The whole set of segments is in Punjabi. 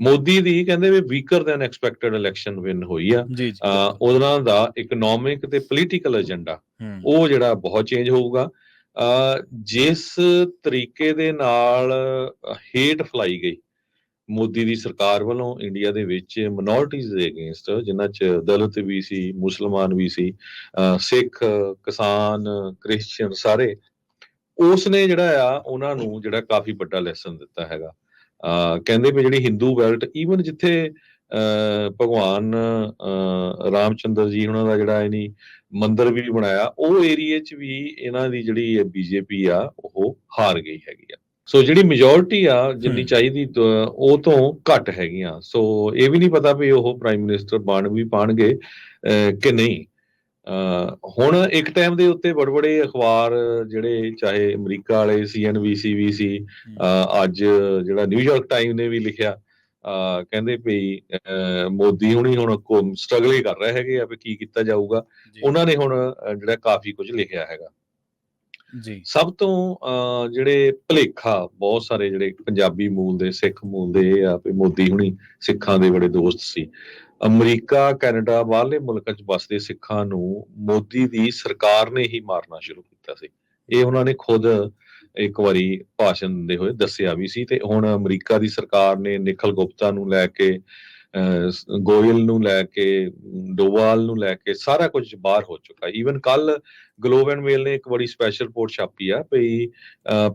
ਮੋਦੀ ਦੀ ਕਹਿੰਦੇ ਵੀ weaker than expected election win ਹੋਈ ਆ। ਉਹਨਾਂ ਦਾ ਇਕਨੋਮਿਕ ਤੇ ਪੋਲੀਟੀਕਲ ਏਜੰਡਾ ਉਹ ਜਿਹੜਾ ਬਹੁਤ ਚੇਂਜ ਹੋਊਗਾ। ਜਿਸ ਤਰੀਕੇ ਦੇ ਨਾਲ ਹੇਟ ਫਲਾਈ ਗਈ ਮੋਦੀ ਦੀ ਸਰਕਾਰ ਵੱਲੋਂ ਇੰਡੀਆ ਦੇ ਵਿੱਚ ਮਿਨੋਰਟੀਜ਼ ਦੇ ਅਗੇਂਸਟ ਜਿਨ੍ਹਾਂ ਚ ਦਲਿਤ ਵੀ ਸੀ ਮੁਸਲਮਾਨ ਵੀ ਸੀ ਸਿੱਖ ਕਿਸਾਨ ਕ੍ਰਿਸਚੀਅਨ ਸਾਰੇ ਉਸ ਨੇ ਜਿਹੜਾ ਆ ਉਹਨਾਂ ਨੂੰ ਜਿਹੜਾ ਕਾਫੀ ਵੱਡਾ ਲੈਸਨ ਦਿੱਤਾ ਹੈਗਾ। ਕਹਿੰਦੇ ਵੀ ਜਿਹੜੀ ਹਿੰਦੂ ਬੈਲਟ ਈਵਨ ਜਿੱਥੇ ਭਗਵਾਨ ਰਾਮਚੰਦਰ ਜੀ ਉਹਨਾਂ ਦਾ ਜਿਹੜਾ ਇਹਨੀ ਮੰਦਿਰ ਵੀ ਬਣਾਇਆ ਉਹ ਏਰੀਏ 'ਚ ਵੀ ਇਹਨਾਂ ਦੀ ਜਿਹੜੀ ਬੀਜੇਪੀ ਆ ਉਹ ਹਾਰ ਗਈ ਹੈਗੀ ਆ। ਸੋ ਜਿਹੜੀ ਮੈਜੋਰਿਟੀ ਆ ਜਿੰਨੀ। ਚਾਹੀਦੀ ਉਹ ਤੋਂ ਘੱਟ ਹੈਗੀਆਂ। ਸੋ ਇਹ ਵੀ ਨਹੀਂ ਪਤਾ ਵੀ ਉਹ ਪ੍ਰਾਈਮ ਮਿਨਿਸਟਰ ਬਣ ਵੀ ਪਾਣਗੇ ਕਿ ਨਹੀਂ। ਹੁਣ ਇੱਕ ਟਾਈਮ ਦੇ ਉੱਤੇ ਬੜੇ ਬੜੇ ਅਖਬਾਰ ਜਿਹੜੇ ਚਾਹੇ ਅਮਰੀਕਾ ਵਾਲੇ ਸੀਐਨਬੀਸੀ ਵੀ ਸੀ ਅੱਜ ਜਿਹੜਾ ਨਿਊਯਾਰਕ ਟਾਈਮ ਨੇ ਵੀ ਲਿਖਿਆ ਕਹਿੰਦੇ ਵੀ ਅਹ ਮੋਦੀ ਹੁਣੀ ਹੁਣ ਸਟਰਗਲ ਹੀ ਕਰ ਰਹੇ ਹੈਗੇ ਆ ਵੀ ਕੀ ਕੀਤਾ ਜਾਊਗਾ। ਉਹਨਾਂ ਨੇ ਹੁਣ ਜਿਹੜਾ ਕਾਫੀ ਕੁਝ ਲਿਖਿਆ ਹੈਗਾ। ਜੀ। ਸਭ ਤੋਂ ਜਿਹੜੇ ਭਲੇਖਾ ਬਹੁਤ ਸਾਰੇ ਜਿਹੜੇ ਪੰਜਾਬੀ ਮੂਲ ਦੇ ਸਿੱਖ ਮੂਲ ਦੇ ਆ ਵੀ ਮੋਦੀ ਹੁਣੀ ਸਿੱਖਾਂ ਦੇ ਬੜੇ ਦੋਸਤ ਸੀ। ਅਮਰੀਕਾ, ਕੈਨੇਡਾ, ਬਾਹਰਲੇ ਮੁਲਕਾਂ 'ਚ ਵਸਦੇ ਸਿੱਖਾਂ ਨੂੰ ਮੋਦੀ ਦੀ ਸਰਕਾਰ ਨੇ ਹੀ ਮਾਰਨਾ ਸ਼ੁਰੂ ਕੀਤਾ ਸੀ। ਇਹ ਉਹਨਾਂ ਨੇ ਖੁਦ ਇੱਕ ਵਾਰੀ ਭਾਸ਼ਣ ਦਿੰਦੇ ਹੋਏ ਦੱਸਿਆ ਵੀ ਸੀ ਤੇ ਹੁਣ ਅਮਰੀਕਾ ਦੀ ਸਰਕਾਰ ਨੇ ਨਿਖਲ ਗੁਪਤਾ ਨੂੰ ਲੈ ਕੇ ਗੋਇਲ ਨੂੰ ਲੈ ਕੇ ਡੋਵਾਲ ਨੂੰ ਲੈ ਕੇ ਸਾਰਾ ਕੁਝ ਬਾਹਰ ਹੋ ਚੁੱਕਾ। ਈਵਨ ਕੱਲ ਗਲੋਬ ਐਂਡ ਮੇਲ ਨੇ ਇੱਕ ਬੜੀ ਸਪੈਸ਼ਲ ਰਿਪੋਰਟ ਛਾਪੀ ਆ ਵੀ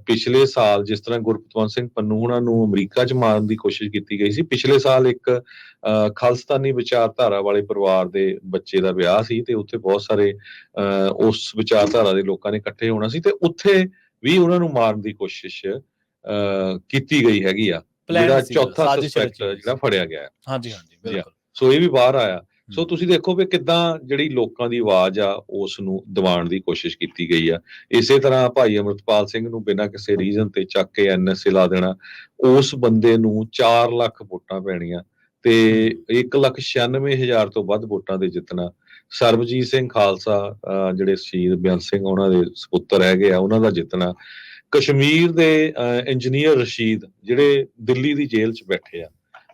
ਪਿਛਲੇ ਸਾਲ ਜਿਸ ਤਰ੍ਹਾਂ ਗੁਰਪਤਵੰਤ ਸਿੰਘ ਪੰਨੂ ਉਹਨਾਂ ਨੂੰ ਅਮਰੀਕਾ 'ਚ ਮਾਰਨ ਦੀ ਕੋਸ਼ਿਸ਼ ਕੀਤੀ ਗਈ ਸੀ ਪਿਛਲੇ ਸਾਲ ਇੱਕ ਅਹ, ਖਾਲਿਸਤਾਨੀ ਵਿਚਾਰਧਾਰਾ ਵਾਲੇ ਪਰਿਵਾਰ ਦੇ ਬੱਚੇ ਦਾ ਵਿਆਹ ਸੀ ਤੇ ਉੱਥੇ ਬਹੁਤ ਸਾਰੇ ਅਹ, ਉਸ ਵਿਚਾਰਧਾਰਾ ਦੇ ਲੋਕਾਂ ਨੇ ਇਕੱਠੇ ਹੋਣਾ ਸੀ ਤੇ ਉੱਥੇ ਵੀ ਉਹਨਾਂ ਨੂੰ ਮਾਰਨ ਦੀ ਕੋਸ਼ਿਸ਼ ਅਹ, ਕੀਤੀ ਗਈ ਹੈਗੀ ਆ। Plan ਜਿਹੜਾ ਚੌਥਾ ਸਸਪੈਕਟ ਜਿਹੜਾ ਫੜਿਆ ਗਿਆ ਹੈ। ਹਾਂਜੀ ਹਾਂਜੀ ਬਿਲਕੁਲ। ਸੋ ਇਹ ਵੀ ਬਾਹਰ ਆਇਆ। ਸੋ। ਤੁਸੀਂ ਦੇਖੋ ਵੀ ਕਿਦਾਂ ਜਿਹੜੀ ਲੋਕਾਂ ਦੀ ਆਵਾਜ਼ ਆ ਉਸ ਨੂੰ ਦਬਾਉਣ ਦੀ ਕੋਸ਼ਿਸ਼ ਕੀਤੀ ਗਈ ਆ। ਇਸੇ ਤਰ੍ਹਾਂ ਭਾਈ ਅਮਰਤਪਾਲ ਸਿੰਘ ਨੂੰ ਬਿਨਾਂ ਕਿਸੇ ਰੀਜ਼ਨ ਤੇ ਚੱਕ ਕੇ ਐਨਐਸਏ ਲਾ ਦੇਣਾ ਉਸ ਬੰਦੇ ਨੂੰ 4 ਲੱਖ ਵੋਟਾਂ ਪੈਣੀਆਂ ਤੇ 196000 ਤੋਂ ਵੱਧ ਵੋਟਾਂ ਦੇ ਜਿੱਤਣਾ। ਸਰਬਜੀਤ ਸਿੰਘ ਖਾਲਸਾ ਅਹ ਜਿਹੜੇ ਸ਼ਹੀਦ ਬਿਆਨ ਸਿੰਘ ਉਹਨਾਂ ਦੇ ਸੁਪੁੱਤਰ ਹੈਗੇ ਆ ਉਹਨਾਂ ਦਾ ਜਿੱਤਣਾ। ਕਸ਼ਮੀਰ ਦੇ ਇੰਜੀਨੀਅਰ ਰਸ਼ੀਦ ਜਿਹੜੇ ਦਿੱਲੀ ਦੀ ਜੇਲ੍ਹ 'ਚ ਬੈਠੇ ਆ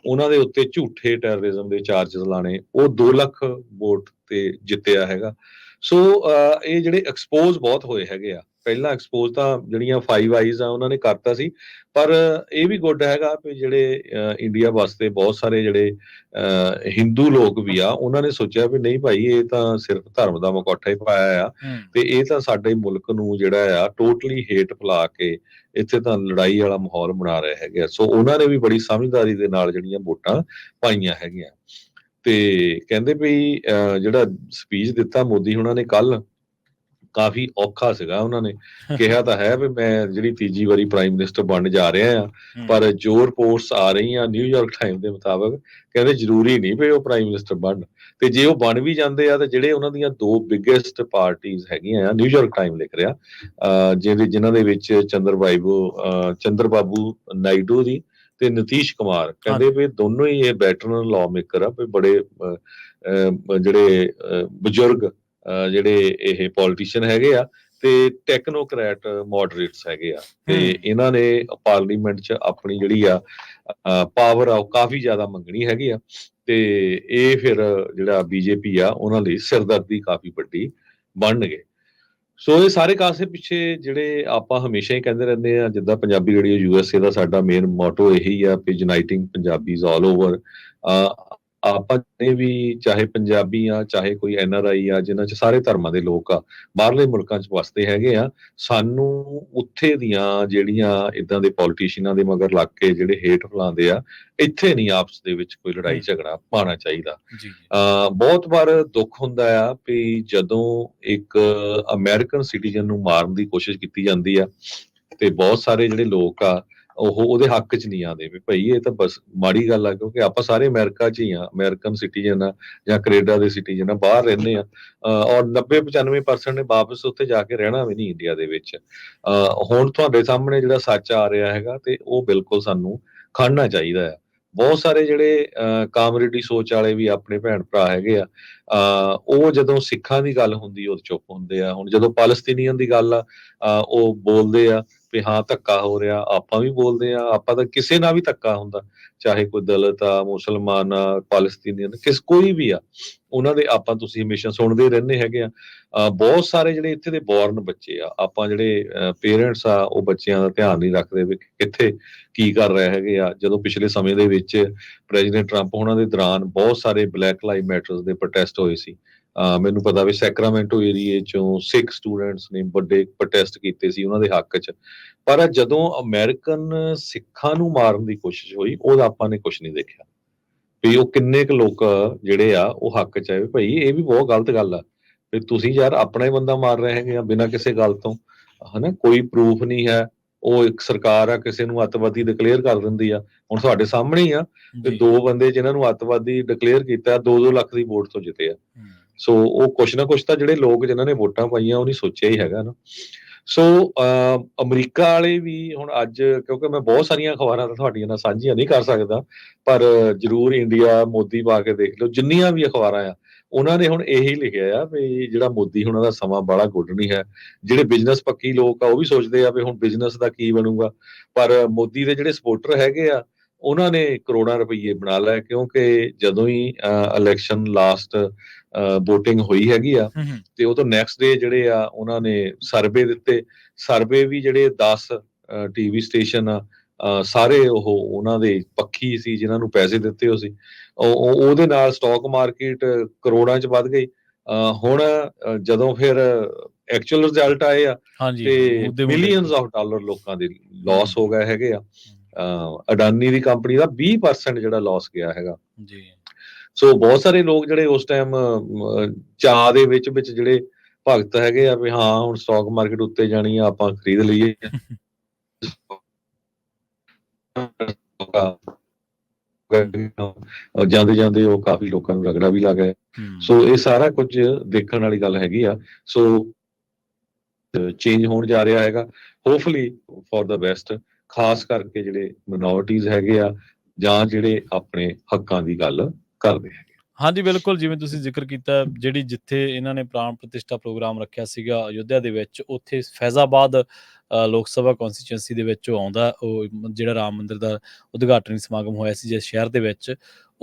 ਉਹਨਾਂ ਦੇ ਉੱਤੇ ਝੂਠੇ ਟੈਰਰਿਜ਼ਮ ਦੇ ਚਾਰजेस ਲਾਣੇ ਉਹ 2 ਲੱਖ ਵੋਟ ਤੇ ਜਿੱਤਿਆ ਹੈਗਾ। ਸੋ ਅਹ, ਇਹ ਜਿਹੜੇ ਐਕਸਪੋਜ਼ ਬਹੁਤ ਹੋਏ ਹੈਗੇ ਆ ਪਹਿਲਾਂ ਐਕਸਪੋਜ਼ ਤਾਂ ਜਿਹੜੀਆਂ ਫਾਈਵ ਆਈਜ਼ ਆ ਉਹਨਾਂ ਨੇ ਕਰਤਾ ਸੀ ਪਰ ਇਹ ਵੀ ਗੁੱਡ ਹੈਗਾ ਵੀ ਜਿਹੜੇ ਇੰਡੀਆ ਵਾਸਤੇ ਬਹੁਤ ਸਾਰੇ ਜਿਹੜੇ ਹਿੰਦੂ ਲੋਕ ਵੀ ਆ ਉਹਨਾਂ ਨੇ ਸੋਚਿਆ ਵੀ ਨਹੀਂ ਭਾਈ ਇਹ ਤਾਂ ਸਿਰਫ ਧਰਮ ਦਾ ਮੁਕੌਟਾ ਹੀ ਪਾਇਆ ਆ ਤੇ ਇਹ ਤਾਂ ਸਾਡੇ ਮੁਲਕ ਨੂੰ ਜਿਹੜਾ ਆ ਟੋਟਲੀ ਹੇਟ ਫਲਾ ਕੇ ਇੱਥੇ ਤਾਂ ਲੜਾਈ ਵਾਲਾ ਮਾਹੌਲ ਬਣਾ ਰਹੇ ਹੈਗੇ। ਸੋ ਉਹਨਾਂ ਨੇ ਵੀ ਬੜੀ ਸਮਝਦਾਰੀ ਦੇ ਨਾਲ ਜਿਹੜੀਆਂ ਵੋਟਾਂ ਪਾਈਆਂ ਹੈਗੀਆਂ। ਤੇ ਕਹਿੰਦੇ ਵੀ ਜਿਹੜਾ ਸਪੀਚ ਦਿੱਤਾ ਮੋਦੀ ਉਹਨਾਂ ਨੇ ਕੱਲ ਕਾਫੀ ਔਖਾ ਸੀਗਾ ਉਹਨਾਂ ਨੇ। ਕਿਹਾ ਤਾਂ ਹੈ ਵੀ ਮੈਂ ਜਿਹੜੀ ਤੀਜੀ ਵਾਰੀ ਪ੍ਰਾਈਮ ਮਿਨਿਸਟਰ ਬਣਨ ਜਾ ਰਿਹਾ ਆ ਪਰ ਜੋ ਰਿਪੋਰਟਸ ਆ ਰਹੀਆਂ ਨਿਊਯਾਰਕ ਟਾਈਮ ਦੇ ਮੁਤਾਬਕ ਕਹਿੰਦੇ ਜ਼ਰੂਰੀ ਨਹੀਂ ਵੀ ਉਹ ਪ੍ਰਾਈਮ ਮਿਨਿਸਟਰ ਬਣਨ ਤੇ ਜੇ ਉਹ ਬਣ ਵੀ ਜਾਂਦੇ ਆ ਤੇ ਜਿਹੜੇ ਉਹਨਾਂ ਦੀਆਂ ਦੋ ਬਿਗੇਸਟ ਪਾਰਟੀਆਂ ਹੈਗੀਆਂ ਆ ਨਿਊਯਾਰਕ ਟਾਈਮ ਲਿਖ ਰਿਹਾ ਜਿਹਦੇ ਜਿਨ੍ਹਾਂ ਦੇ ਵਿੱਚ ਚੰਦਰ ਅਹ ਚੰਦਰ ਬਾਬੂ ਨਾਇਡੂ ਦੀ ਤੇ ਨਤੀਸ਼ ਕੁਮਾਰ। ਕਹਿੰਦੇ ਵੀ ਦੋਨੋਂ ਹੀ ਇਹ ਵੈਟਰਨ ਲਾਅ ਮੇਕਰ ਆ ਵੀ ਬੜੇ ਜਿਹੜੇ ਬਜ਼ੁਰਗ ਜਿਹੜੇ ਇਹ ਪੋਲੀਟੀਸ਼ੀਅਨ ਹੈਗੇ ਆ ਤੇ ਟੈਕਨੋਕ੍ਰੈਟ ਮੋਡਰੇਟਸ ਹੈਗੇ ਆ। ਤੇ। ਇਹਨਾਂ ਨੇ ਪਾਰਲੀਮੈਂਟ 'ਚ ਆਪਣੀ ਜਿਹੜੀ ਆ ਪਾਵਰ ਆ ਉਹ ਕਾਫੀ ਜ਼ਿਆਦਾ ਮੰਗਣੀ ਹੈਗੀ ਆ। ਤੇ ਇਹ ਫਿਰ ਜਿਹੜਾ ਬੀਜੇਪੀ ਆ ਉਹਨਾਂ ਲਈ ਸਿਰਦਰਦੀ ਕਾਫੀ ਵੱਡੀ ਬਣਨਗੇ। ਸੋ ਇਹ ਸਾਰੇ ਕਾਸੇ ਪਿੱਛੇ ਜਿਹੜੇ ਆਪਾਂ ਹਮੇਸ਼ਾ ਹੀ ਕਹਿੰਦੇ ਰਹਿੰਦੇ ਆ ਜਿੱਦਾਂ ਪੰਜਾਬੀ ਰੇਡੀਓ ਯੂਐਸਏ ਦਾ ਸਾਡਾ ਮੇਨ ਮੋਟੋ ਇਹੀ ਆ ਕਿ ਯੂਨਾਈਟਿੰਗ ਪੰਜਾਬੀਜ਼ ਆਲ ਓਵਰ ਆਪਾਂ ਨੇ ਵੀ ਚਾਹੇ ਪੰਜਾਬੀ ਆ ਚਾਹੇ ਕੋਈ ਐਨਆਰਆਈ ਆ ਜਿਨ੍ਹਾਂ ਚ ਸਾਰੇ ਧਰਮਾਂ ਦੇ ਲੋਕ ਆ ਬਾਹਰਲੇ ਮੁਲਕਾਂ ਚ ਵਸਦੇ ਹੈਗੇ ਆ ਸਾਨੂੰ ਉੱਥੇ ਦੀਆਂ ਜਿਹੜੀਆਂ ਇਦਾਂ ਦੇ ਪੋਲੀਟੀਸ਼ੀਅਨਾਂ ਦੇ ਮਗਰ ਲੱਗ ਕੇ ਜਿਹੜੇ ਹੇਟ ਫਲਾਉਂਦੇ ਆ ਇੱਥੇ ਨਹੀਂ ਆਪਸ ਦੇ ਵਿੱਚ ਕੋਈ ਲੜਾਈ ਝਗੜਾ ਪਾਣਾ ਚਾਹੀਦਾ। ਅਹ ਬਹੁਤ ਵਾਰ ਦੁੱਖ ਹੁੰਦਾ ਆ ਵੀ ਜਦੋਂ ਇੱਕ ਅਮਰੀਕਨ ਸਿਟੀਜ਼ਨ ਨੂੰ ਮਾਰਨ ਦੀ ਕੋਸ਼ਿਸ਼ ਕੀਤੀ ਜਾਂਦੀ ਆ ਤੇ ਬਹੁਤ ਸਾਰੇ ਜਿਹੜੇ ਲੋਕ ਆ ਉਹ ਉਹਦੇ ਹੱਕ 'ਚ ਨਹੀਂ ਆਉਂਦੇ ਵੀ ਭਈ ਇਹ ਤਾਂ ਬਸ ਮਾੜੀ ਗੱਲ ਆ ਕਿਉਂਕਿ ਆਪਾਂ ਸਾਰੇ ਅਮਰੀਕਾ 'ਚ ਹੀ ਆ, ਅਮਰੀਕਨ ਸਿਟੀਜ਼ਨ ਆ ਜਾਂ ਕੈਨੇਡਾ ਦੇ ਸਿਟੀਜ਼ਨ ਆ ਬਾਹਰ ਰਹਿੰਦੇ ਆ। ਔਰ 90 95% ਨੇ ਵਾਪਸ ਉੱਥੇ ਜਾ ਕੇ ਰਹਿਣਾ ਵੀ ਨਹੀਂ ਇੰਡੀਆ ਦੇ ਵਿੱਚ। ਹੁਣ ਤੁਹਾਡੇ ਸਾਹਮਣੇ ਜਿਹੜਾ ਸੱਚ ਆ ਰਿਹਾ ਹੈਗਾ ਤੇ ਉਹ ਬਿਲਕੁਲ ਸਾਨੂੰ ਖੜਨਾ ਚਾਹੀਦਾ ਆ। ਬਹੁਤ ਸਾਰੇ ਜਿਹੜੇ ਕਾਮਰੇਡੀ ਸੋਚ ਵਾਲੇ ਵੀ ਆਪਣੇ ਭੈਣ ਭਰਾ ਹੈਗੇ ਆ ਉਹ ਜਦੋਂ ਸਿੱਖਾਂ ਦੀ ਗੱਲ ਹੁੰਦੀ ਉਹ ਚੁੱਪ ਹੁੰਦੇ ਆ। ਹੁਣ ਜਦੋਂ ਪਾਲਸਤੀਨੀਅਨ ਦੀ ਗੱਲ ਆ ਉਹ ਬੋਲਦੇ ਆ ਵੀ ਹਾਂ ਧੱਕਾ ਹੋ ਰਿਹਾ, ਆਪਾਂ ਵੀ ਬੋਲਦੇ ਆ ਆਪਾਂ ਤਾਂ ਕਿਸੇ ਨਾਲ ਵੀ ਧੱਕਾ ਹੁੰਦਾ, ਚਾਹੇ ਕੋਈ ਦਲਿਤ ਆ, ਮੁਸਲਮਾਨ ਆ, ਪਾਲਸਤੀਨੀਅਨ, ਕਿਸ ਕੋਈ ਵੀ ਆ, ਉਹਨਾਂ ਦੇ ਆਪਾਂ ਤੁਸੀਂ ਹਮੇਸ਼ਾ ਸੁਣਦੇ ਰਹਿੰਦੇ ਹੈਗੇ ਆ। ਬਹੁਤ ਸਾਰੇ ਜਿਹੜੇ ਇੱਥੇ ਦੇ ਬੋਰਨ ਬੱਚੇ ਆ, ਆਪਾਂ ਜਿਹੜੇ ਪੇਰੈਂਟਸ ਆ, ਉਹ ਬੱਚਿਆਂ ਦਾ ਧਿਆਨ ਨਹੀਂ ਰੱਖਦੇ ਵੀ ਕਿੱਥੇ ਕੀ ਕਰ ਰਹੇ ਹੈਗੇ ਆ। ਜਦੋਂ ਪਿਛਲੇ ਸਮੇਂ ਦੇ ਵਿੱਚ ਪ੍ਰੈਜ਼ੀਡੈਂਟ ਟਰੰਪ ਉਹਨਾਂ ਦੇ ਦੌਰਾਨ ਬਹੁਤ ਸਾਰੇ ਬਲੈਕ ਲਾਈਵ ਮੈਟਰਸ ਦੇ ਪ੍ਰੋਟੈਸਟ ਹੋਏ ਸੀ। ਮੈਨੂੰ ਪਤਾ ਵੀ ਸੈਕਰਾਮੈਂਟੋ ਏਰੀਏ ਚੋਂ ਸਿੱਖ ਸਟੂਡੈਂਟਸ ਨੇ ਵੱਡੇ ਪ੍ਰੋਟੈਸਟ ਕੀਤੇ ਸੀ ਉਹਨਾਂ ਦੇ ਹੱਕ 'ਚ। ਪਰ ਜਦੋਂ ਅਮਰੀਕਨ ਸਿੱਖਾਂ ਨੂੰ ਮਾਰਨ ਦੀ ਕੋਸ਼ਿਸ਼ ਹੋਈ ਉਹਦਾ ਆਪਾਂ ਨੇ ਕੁਝ ਨਹੀਂ ਦੇਖਿਆ। ਵੀ ਉਹ ਕਿੰਨੇ ਕੁ ਲੋਕ ਜਿਹੜੇ ਆ ਉਹ ਹੱਕ 'ਚ ਆਏ ਭਾਈ ਇਹ ਵੀ ਬਹੁਤ ਗਲਤ ਗੱਲ ਆ। ਵੀ ਤੁਸੀਂ ਯਾਰ ਆਪਣਾ ਹੀ ਬੰਦਾ ਮਾਰ ਰਹੇ ਹੈਗੇ ਆ ਬਿਨਾਂ ਕਿਸੇ ਗੱਲ ਤੋਂ। ਹਨਾ ਕੋਈ ਪ੍ਰੂਫ ਨਹੀਂ ਹੈ। ਉਹ ਇੱਕ ਸਰਕਾਰ ਆ ਕਿਸੇ ਨੂੰ ਅੱਤਵਾਦੀ ਡਿਕਲੇਅਰ ਕਰ ਦਿੰਦੀ ਆ। ਹੁਣ ਤੁਹਾਡੇ ਸਾਹਮਣੇ ਹੀ ਆ। ਤੇ ਦੋ ਬੰਦੇ ਜਿਨ੍ਹਾਂ ਨੂੰ ਅੱਤਵਾਦੀ ਡਿਕਲੇਅਰ ਕੀਤਾ 2-2 ਲੱਖ ਦੀ ਵੋਟ ਤੋਂ ਜਿੱਤੇ ਆ। ਸੋ ਉਹ ਕੁਛ ਨਾ ਕੁਛ ਤਾਂ ਜਿਹੜੇ ਲੋਕ ਜਿਨ੍ਹਾਂ ਨੇ ਵੋਟਾਂ ਪਾਈਆਂ ਉਹ ਨਹੀਂ ਸੋਚਿਆ ਹੀ ਹੈਗਾ ਨਾ। ਸੋ ਅਹ, ਅਮਰੀਕਾ ਵਾਲੇ ਵੀ ਹੁਣ ਅੱਜ ਕਿਉਂਕਿ ਮੈਂ ਬਹੁਤ ਸਾਰੀਆਂ ਅਖਬਾਰਾਂ ਤਾਂ ਤੁਹਾਡੀਆਂ ਨਾਲ ਸਾਂਝੀਆਂ ਨਹੀਂ ਕਰ ਸਕਦਾ ਪਰ ਜਰੂਰ ਇੰਡੀਆ ਮੋਦੀ ਪਾ ਕੇ ਦੇਖ ਲਓ ਜਿੰਨੀਆਂ ਵੀ ਅਖਬਾਰਾਂ ਆ ਉਹਨਾਂ ਨੇ ਹੁਣ ਇਹੀ ਲਿਖਿਆ ਆ ਵੀ ਜਿਹੜਾ ਮੋਦੀ ਹੁਣ ਦਾ ਸਮਾਂ ਬੜਾ ਗੁੱਡ ਨਹੀਂ ਹੈ। ਜਿਹੜੇ ਬਿਜ਼ਨਸ ਪੱਕੀ ਲੋਕ ਆ ਉਹ ਵੀ ਸੋਚਦੇ ਆ ਵੀ ਹੁਣ ਬਿਜ਼ਨਸ ਦਾ ਕੀ ਬਣੂਗਾ। ਪਰ ਮੋਦੀ ਦੇ ਜਿਹੜੇ ਸਪੋਰਟਰ ਹੈਗੇ ਆ ਉਹਨਾਂ ਨੇ ਕਰੋੜਾਂ ਰੁਪਏ ਬਣਾ ਲਏ ਕਿਉਂਕਿ ਜਦੋਂ ਹੀ ਇਲੈਕਸ਼ਨ ਲਾਸਟ VOTING ਹੋਈ ਹੈਗੀ ਆ ਤੇ ਉਹ ਤੋਂ ਨੈਕਸਟ ਡੇ ਜਿਹੜੇ ਆ ਉਹਨਾਂ ਨੇ ਸਰਵੇ ਦਿੱਤੇ। ਸਰਵੇ ਵੀ ਜਿਹੜੇ 10 ਟੀਵੀ ਸਟੇਸ਼ਨ ਆ ਸਾਰੇ ਉਹ ਉਹਨਾਂ ਦੇ ਪੱਖੀ ਸੀ ਜਿਨ੍ਹਾਂ ਨੂੰ ਪੈਸੇ ਦਿੱਤੇ ਹੋ ਸੀ। ਉਹ- ਉਹ- ਉਹਦੇ ਨਾਲ ਸਟਾਕ ਮਾਰਕੀਟ ਕਰੋੜਾਂ ਚ ਵੱਧ ਗਈ। ਹੁਣ ਜਦੋਂ ਫਿਰ ਐਕਚੁਅਲ ਰਿਜ਼ਲਟ ਆਏ ਆ ਤੇ ਮਿਲੀਅਨਸ ਆਫ ਡਾਲਰ ਲੋਕਾਂ ਦੇ ਲਾਸ ਹੋ। ਗਏ ਹੈਗੇ ਆ। ਅਡਾਨੀ ਦੀ ਕੰਪਨੀ ਦਾ 20% ਜਿਹੜਾ ਲਾਸ ਗਿਆ ਹੈਗਾ। ਜੀ। ਸੋ ਬਹੁਤ ਸਾਰੇ ਲੋਕ ਜਿਹੜੇ ਉਸ ਟਾਈਮ ਚਾਹ ਦੇ ਵਿੱਚ ਵਿੱਚ ਜਿਹੜੇ ਭਗਤ ਹੈਗੇ ਆ ਵੀ ਹਾਂ ਹੁਣ ਸਟਾਕ ਮਾਰਕੀਟ ਉੱਤੇ ਜਾਣੀ ਆ ਆਪਾਂ ਖਰੀਦ ਲਈਏ। ਜਾਂਦੇ ਜਾਂਦੇ ਉਹ ਕਾਫੀ ਲੋਕਾਂ ਨੂੰ ਰਗੜਾ ਵੀ ਲੱਗ ਗਿਆ। ਸੋ ਇਹ ਸਾਰਾ ਕੁਝ ਦੇਖਣ ਵਾਲੀ ਗੱਲ ਹੈਗੀ ਆ। ਸੋ ਚੇਂਜ ਹੋਣ ਜਾ ਰਿਹਾ ਹੈਗਾ। ਹੋਪਫੁਲੀ ਫॉर ਦਾ ਬੈਸਟ ਖਾਸ ਕਰਕੇ ਜਿਹੜੇ ਮਿਨੋਰਟੀਜ਼ ਹੈਗੇ ਆ ਜਾਂ ਜਿਹੜੇ ਆਪਣੇ ਹੱਕਾਂ ਦੀ ਗੱਲ ਕਰਦੇ ਹੈਗੇ ਹਾਂਜੀ, ਬਿਲਕੁਲ, ਜਿਵੇਂ ਤੁਸੀਂ ਜ਼ਿਕਰ ਕੀਤਾ, ਜਿਹੜੀ ਜਿੱਥੇ ਇਹਨਾਂ ਨੇ ਪ੍ਰਾਣ ਪ੍ਰਤਿਸ਼ਠਾ ਪ੍ਰੋਗਰਾਮ ਰੱਖਿਆ ਸੀਗਾ ਅਯੁੱਧਿਆ ਦੇ ਵਿੱਚ, ਉੱਥੇ ਫੈਜ਼ਾਬਾਦ ਲੋਕ ਸਭਾ ਕਨਸਟੀਚੁਐਂਸੀ ਦੇ ਵਿੱਚ ਆਉਂਦਾ, ਉਹ ਜਿਹੜਾ ਰਾਮ ਮੰਦਿਰ ਦਾ ਉਦਘਾਟਨੀ ਸਮਾਗਮ ਹੋਇਆ ਸੀ, ਜਿਸ ਸ਼ਹਿਰ ਦੇ ਵਿੱਚ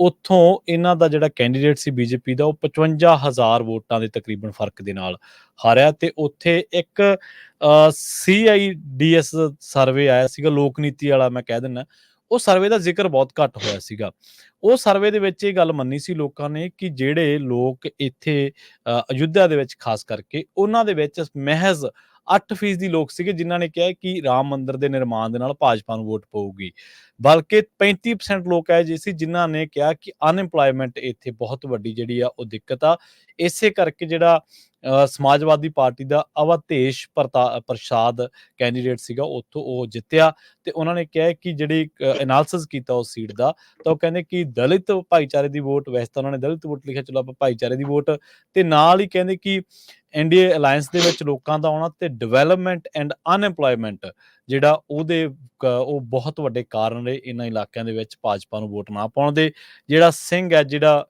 ਉੱਥੋਂ ਇਹਨਾਂ ਦਾ ਜਿਹੜਾ ਕੈਂਡੀਡੇਟ ਸੀ ਬੀਜੇਪੀ ਦਾ ਉਹ 55000 ਵੋਟਾਂ ਦੇ ਤਕਰੀਬਨ ਫ਼ਰਕ ਦੇ ਨਾਲ ਹਾਰਿਆ ਤੇ ਉੱਥੇ ਇੱਕ ਸੀਆਈਡੀਐਸ ਸਰਵੇ ਆਇਆ ਸੀਗਾ ਲੋਕ ਨੀਤੀ ਵਾਲਾ ਮੈਂ ਕਹਿ ਦਿੰਦਾ। ਉਹ ਸਰਵੇ ਦਾ ਜ਼ਿਕਰ ਬਹੁਤ ਘੱਟ ਹੋਇਆ ਸੀਗਾ। ਉਹ ਸਰਵੇ ਦੇ ਵਿੱਚ ਇਹ ਗੱਲ ਮੰਨੀ ਸੀ ਲੋਕਾਂ ਨੇ ਕਿ ਜਿਹੜੇ ਲੋਕ ਇੱਥੇ ਅ, ਅਯੁੱਧਿਆ ਦੇ ਵਿੱਚ ਖਾਸ ਕਰਕੇ ਉਹਨਾਂ ਦੇ ਵਿੱਚ ਮਹਿਜ਼ 8% ਦੀ ਲੋਕ ਸੀਗੇ ਜਿਨ੍ਹਾਂ ਨੇ ਕਿਹਾ ਕਿ ਰਾਮ ਮੰਦਿਰ ਦੇ ਨਿਰਮਾਣ ਦੇ ਨਾਲ ਭਾਜਪਾ ਨੂੰ ਵੋਟ ਪਊਗੀ। ਬਲਕਿ 35% ਲੋਕ ਹੈ ਜੀ ਸੀ ਜਿਨ੍ਹਾਂ ਨੇ ਕਿਹਾ ਕਿ ਅਨਐਮਪਲੋਇਮੈਂਟ ਇੱਥੇ ਬਹੁਤ ਵੱਡੀ ਜਿਹੜੀ ਆ, ਉਹ ਦਿੱਕਤ ਆ। ਇਸੇ ਕਰਕੇ ਜਿਹੜਾ ਸਮਾਜਵਾਦੀ ਪਾਰਟੀ ਦਾ ਅਵਤੇਸ਼ ਪ੍ਰਤਾ- ਪ੍ਰਸਾਦ ਕੈਂਡੀਡੇਟ ਸੀਗਾ, ਉੱਥੋਂ ਉਹ ਜਿੱਤਿਆ ਤੇ ਉਹਨਾਂ ਨੇ ਕਿਹਾ ਕਿ ਜਿਹੜੀ ਐਨਾਲਿਸਿਸ ਕੀਤਾ ਉਸ ਸੀਟ ਦਾ, ਤਾਂ ਉਹ ਕਹਿੰਦੇ ਕਿ ਦਲਿਤ ਭਾਈਚਾਰੇ ਦੀ ਵੋਟ, ਵੈਸੇ ਤਾਂ ਉਹਨਾਂ ਨੇ ਦਲਿਤ ਵੋਟ ਲਿਖਿਆ, ਚਲੋ ਆਪਾਂ ਭਾਈਚਾਰੇ ਦੀ ਵੋਟ, ਤੇ ਨਾਲ ਹੀ ਕਹਿੰਦੇ ਕਿ ਐਨਡੀਏ ਅਲਾਈਅੰਸ ਦੇ ਵਿੱਚ ਲੋਕਾਂ ਦਾ ਆਉਣਾ ਤੇ ਡਿਵੈਲਪਮੈਂਟ ਐਂਡ ਅਨਐਮਪਲੋਇਮੈਂਟ ਜਿਹੜਾ ਉਹਦੇ ਉਹ ਬਹੁਤ ਵੱਡੇ ਕਾਰਨ ਰਹੇ ਇਹਨਾਂ ਇਲਾਕਿਆਂ ਦੇ ਵਿੱਚ ਭਾਜਪਾ ਨੂੰ ਵੋਟ ਨਾ ਪਾਉਣ ਦੇ। ਜਿਹੜਾ ਸਿੰਘ ਹੈ, ਜਿਹੜਾ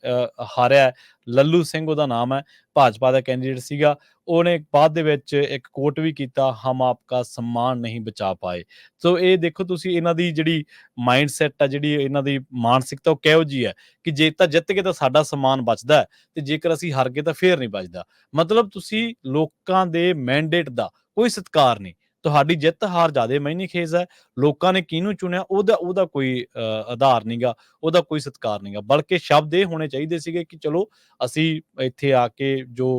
ਹਾਰਿਆ ਲੱਲੂ ਸਿੰਘ ਉਹਦਾ ਨਾਮ ਹੈ, ਭਾਜਪਾ ਦਾ ਕੈਂਡੀਡੇਟ ਸੀਗਾ। ਉਹਨੇ ਬਾਅਦ ਦੇ ਵਿੱਚ ਇੱਕ ਕੋਟ ਵੀ ਕੀਤਾ, ਹਮ ਆਪਕਾ ਸਨਮਾਨ ਨਹੀਂ ਬਚਾ ਪਾਏ। ਸੋ ਇਹ ਦੇਖੋ ਤੁਸੀਂ ਇਹਨਾਂ ਦੀ ਜਿਹੜੀ ਮਾਈਂਡ ਸੈਟ ਆ, ਜਿਹੜੀ ਇਹਨਾਂ ਦੀ ਮਾਨਸਿਕਤਾ, ਉਹ ਕਿਹੋ ਜੀ ਹੈ ਕਿ ਜੇ ਤਾਂ ਜਿੱਤ ਕੇ ਤਾਂ ਸਾਡਾ ਸਨਮਾਨ ਬਚਦਾ ਤੇ ਜੇਕਰ ਅਸੀਂ ਹਾਰ ਗਏ ਤਾਂ ਫੇਰ ਨਹੀਂ ਬਚਦਾ। ਮਤਲਬ ਤੁਸੀਂ ਲੋਕਾਂ ਦੇ ਮੈਂਡੇਟ ਦਾ ਕੋਈ ਸਤਕਾਰ ਨਹੀਂ। ਤੁਹਾਡੀ ਜਿੱਤ ਹਾਰ ਜ਼ਿਆਦੇ ਮੈਨੀ ਖੇਜ਼ ਹੈ। ਲੋਕਾਂ ਨੇ ਕਿਹਨੂੰ ਚੁਣਿਆ, ਉਹਦਾ ਉਹਦਾ ਕੋਈ ਆਧਾਰ ਨਹੀਂਗਾ ਉਹਦਾ ਕੋਈ ਸਤਕਾਰ ਨਹੀਂਗਾ ਬਲਕਿ ਸ਼ਬਦ ਇਹ ਹੋਣੇ ਚਾਹੀਦੇ ਸੀਗੇ ਕਿ ਚਲੋ ਅਸੀਂ ਇੱਥੇ ਆ ਕੇ ਜੋ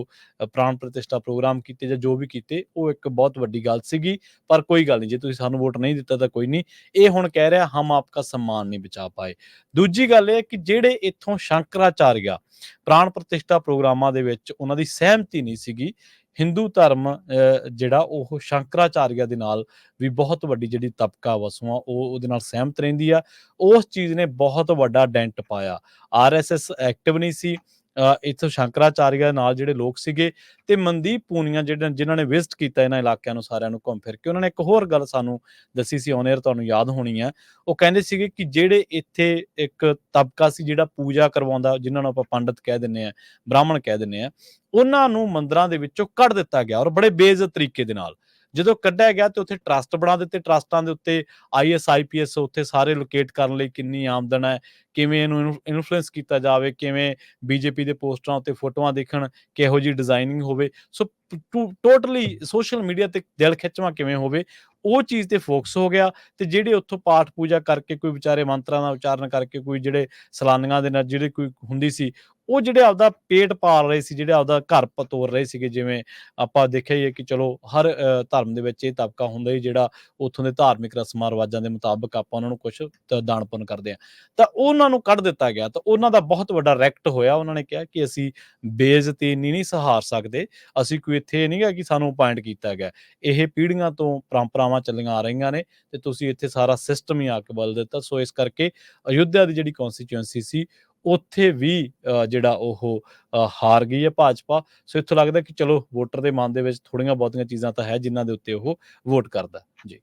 ਪ੍ਰਾਣ ਪ੍ਰਤਿਸ਼ਠਾ ਪ੍ਰੋਗਰਾਮ ਕੀਤੇ ਜਾਂ ਜੋ ਵੀ ਕੀਤੇ, ਉਹ ਇੱਕ ਬਹੁਤ ਵੱਡੀ ਗੱਲ ਸੀਗੀ। ਪਰ ਕੋਈ ਗੱਲ ਨਹੀਂ, ਜੇ ਤੁਸੀਂ ਸਾਨੂੰ ਵੋਟ ਨਹੀਂ ਦਿੱਤਾ ਤਾਂ ਕੋਈ ਨਹੀਂ। ਇਹ ਹੁਣ ਕਹਿ ਰਿਹਾ, ਹਮ ਆਪਕਾ ਸਨਮਾਨ ਨਹੀਂ ਬਚਾ ਪਾਏ। ਦੂਜੀ ਗੱਲ ਇਹ ਕਿ ਜਿਹੜੇ ਇੱਥੋਂ ਸ਼ੰਕਰਾਚਾਰਿਆ ਪ੍ਰਾਣ ਪ੍ਰਤਿਸ਼ਠਾ ਪ੍ਰੋਗਰਾਮਾਂ ਦੇ ਵਿੱਚ ਉਹਨਾਂ ਦੀ ਸਹਿਮਤੀ ਨਹੀਂ ਸੀਗੀ ਹਿੰਦੂ ਧਰਮ ਅ, ਜਿਹੜਾ ਉਹ ਸ਼ੰਕਰਾਚਾਰਿਆ ਦੇ ਨਾਲ ਵੀ ਬਹੁਤ ਵੱਡੀ ਜਿਹੜੀ ਤਬਕਾ ਵਸੂਆ ਉਹ ਉਹਦੇ ਨਾਲ ਸਹਿਮਤ ਰਹਿੰਦੀ ਆ। ਉਸ ਚੀਜ਼ ਨੇ ਬਹੁਤ ਵੱਡਾ ਡੈਂਟ ਪਾਇਆ। ਆਰਐਸਐਸ ਐਕਟਿਵ ਨਹੀਂ ਸੀ ਇੱਥੋਂ ਸ਼ੰਕਰਾਚਾਰਿਆ ਨਾਲ ਜਿਹੜੇ ਲੋਕ ਸੀਗੇ ਤੇ ਮਨਦੀਪ ਪੂਨੀਆ ਜਿਹੜੇ ਜਿਨ੍ਹਾਂ ਨੇ ਵਿਜ਼ਿਟ ਕੀਤਾ ਇਹਨਾਂ ਇਲਾਕਿਆਂ ਨੂੰ, ਸਾਰਿਆਂ ਨੂੰ ਘੁੰਮ ਫਿਰ ਕੇ, ਉਹਨਾਂ ਨੇ ਇੱਕ ਹੋਰ ਗੱਲ ਸਾਨੂੰ ਦੱਸੀ ਸੀ ਔਨ 에ਅਰ ਤੁਹਾਨੂੰ ਯਾਦ ਹੋਣੀ ਹੈ ਉਹ ਕਹਿੰਦੇ ਸੀਗੇ ਕਿ ਜਿਹੜੇ ਇੱਥੇ ਇੱਕ ਤਬਕਾ ਸੀ ਜਿਹੜਾ ਪੂਜਾ ਕਰਵਾਉਂਦਾ, ਜਿਨ੍ਹਾਂ ਨੂੰ ਆਪਾਂ ਪੰਡਤ ਕਹਿ ਦਿੰਨੇ ਆ, ਬ੍ਰਾਹਮਣ ਕਹਿ ਦਿੰਨੇ ਆ, ਉਹਨਾਂ ਨੂੰ ਮੰਦਰਾਂ ਦੇ ਵਿੱਚੋਂ ਕੱਢ ਦਿੱਤਾ ਗਿਆ ਔਰ ਬੜੇ ਬੇਇੱਜ਼ਤ ਤਰੀਕੇ ਦੇ ਨਾਲ। ਜਦੋਂ ਕੱਢਿਆ ਗਿਆ ਤੇ ਉੱਥੇ ਟਰਸਟ ਬਣਾ ਦਿੱਤੇ ਟਰਸਟਾਂ ਦੇ ਉੱਤੇ ਆਈਐਸ ਆਈਪੀਐਸ ਉੱਥੇ ਸਾਰੇ ਲੋਕੇਟ ਕਰਨ ਲਈ ਕਿੰਨੀ ਆਮਦਨ ਹੈ, ਕਿਵੇਂ ਇਹਨੂੰ ਇਨਫਲੂਐਂਸ ਕੀਤਾ ਜਾਵੇ, ਕਿਵੇਂ ਬੀਜੇਪੀ ਦੇ ਪੋਸਟਰਾਂ ਉੱਤੇ ਫੋਟੋਆਂ ਦੇਖਣ, ਕਿਹੋ ਜੀ ਡਿਜ਼ਾਈਨਿੰਗ ਹੋਵੇ ਸੋ ਟੋਟਲੀ ਸੋਸ਼ਲ ਮੀਡੀਆ ਤੇ ਦਿਲ ਖਿੱਚਵਾਂ ਕਿਵੇਂ ਹੋਵੇ, ਉਹ ਚੀਜ਼ ਤੇ ਫੋਕਸ ਹੋ ਗਿਆ ਤੇ ਜਿਹੜੇ ਉੱਥੋਂ ਪਾਠ ਪੂਜਾ ਕਰਕੇ ਕੋਈ ਵਿਚਾਰੇ ਮੰਤਰਾਂ ਦਾ ਉਚਾਰਨ ਕਰਕੇ ਕੋਈ ਜਿਹੜੇ ਸਲਾਨੀਆਂ ਦੇ ਨਾਲ ਜਿਹੜੇ ਕੋਈ ਹੁੰਦੀ ਸੀ ਉਹ ਜਿਹੜੇ ਆਪਦਾ ਪੇਟ ਪਾਲ ਰਹੇ ਸੀ, ਜਿਹੜੇ ਆਪਦਾ ਘਰ ਪਤੋਰ ਰਹੇ ਸੀਗੇ, ਜਿਵੇਂ ਆਪਾਂ ਦੇਖਿਆ ਹੀ ਹੈ ਕਿ ਚਲੋ ਹਰ ਧਰਮ ਦੇ ਵਿੱਚ ਇਹ ਤਬਕਾ ਹੁੰਦਾ ਹੀ ਜਿਹੜਾ ਉੱਥੋਂ ਦੇ ਧਾਰਮਿਕ ਰਸਮਾਂ, ਰਿਵਾਜਾਂ ਦੇ ਮੁਤਾਬਕ ਆਪਾਂ ਉਹਨਾਂ ਨੂੰ ਕੁਝ ਦਾਨ ਕਰਦੇ ਆ ਤਾਂ ਉਹਨਾਂ ਨੂੰ ਕੱਢ ਦਿੱਤਾ ਗਿਆ। ਤਾਂ ਉਹਨਾਂ ਦਾ ਬਹੁਤ ਵੱਡਾ ਰੈਕਟ ਹੋਇਆ। ਉਹਨਾਂ ਨੇ ਕਿਹਾ ਕਿ ਅਸੀਂ ਬੇਇੱਜ਼ਤੀ ਨਹੀਂ ਨਹੀਂ ਸਹਾਰ ਸਕਦੇ। ਅਸੀਂ ਕੋਈ ਇੱਥੇ ਨਹੀਂ ਗਾ ਕਿ ਸਾਨੂੰ ਅਪਾਇੰਟ ਕੀਤਾ ਗਿਆ। ਇਹ ਪੀੜ੍ਹੀਆਂ ਤੋਂ ਪਰੰਪਰਾਵਾਂ ਚੱਲੀਆਂ ਆ ਰਹੀਆਂ ਨੇ ਤੇ ਤੁਸੀਂ ਇੱਥੇ ਸਾਰਾ ਸਿਸਟਮ ਹੀ ਆ ਕੇ ਬਦਲ ਦਿੱਤਾ। ਸੋ ਇਸ ਕਰਕੇ ਅਯੁੱਧਿਆ ਦੀ ਜਿਹੜੀ ਕਨਸਟੀਚੁਐਂਸੀ ਸੀ ਉੱਥੇ ਵੀ ਅ, ਜਿਹੜਾ ਉਹ ਹਾਰ ਗਈ ਹੈ ਭਾਜਪਾ। ਸੋ ਇੱਥੋਂ ਲੱਗਦਾ ਕਿ ਚਲੋ ਵੋਟਰ ਦੇ ਮਨ ਦੇ ਵਿੱਚ ਥੋੜੀਆਂ ਬਹੁਤੀਆਂ ਚੀਜ਼ਾਂ ਤਾਂ ਹੈ ਜਿਨ੍ਹਾਂ ਦੇ ਉੱਤੇ ਉਹ ਵੋਟ ਕਰਦਾ। ਜੀ।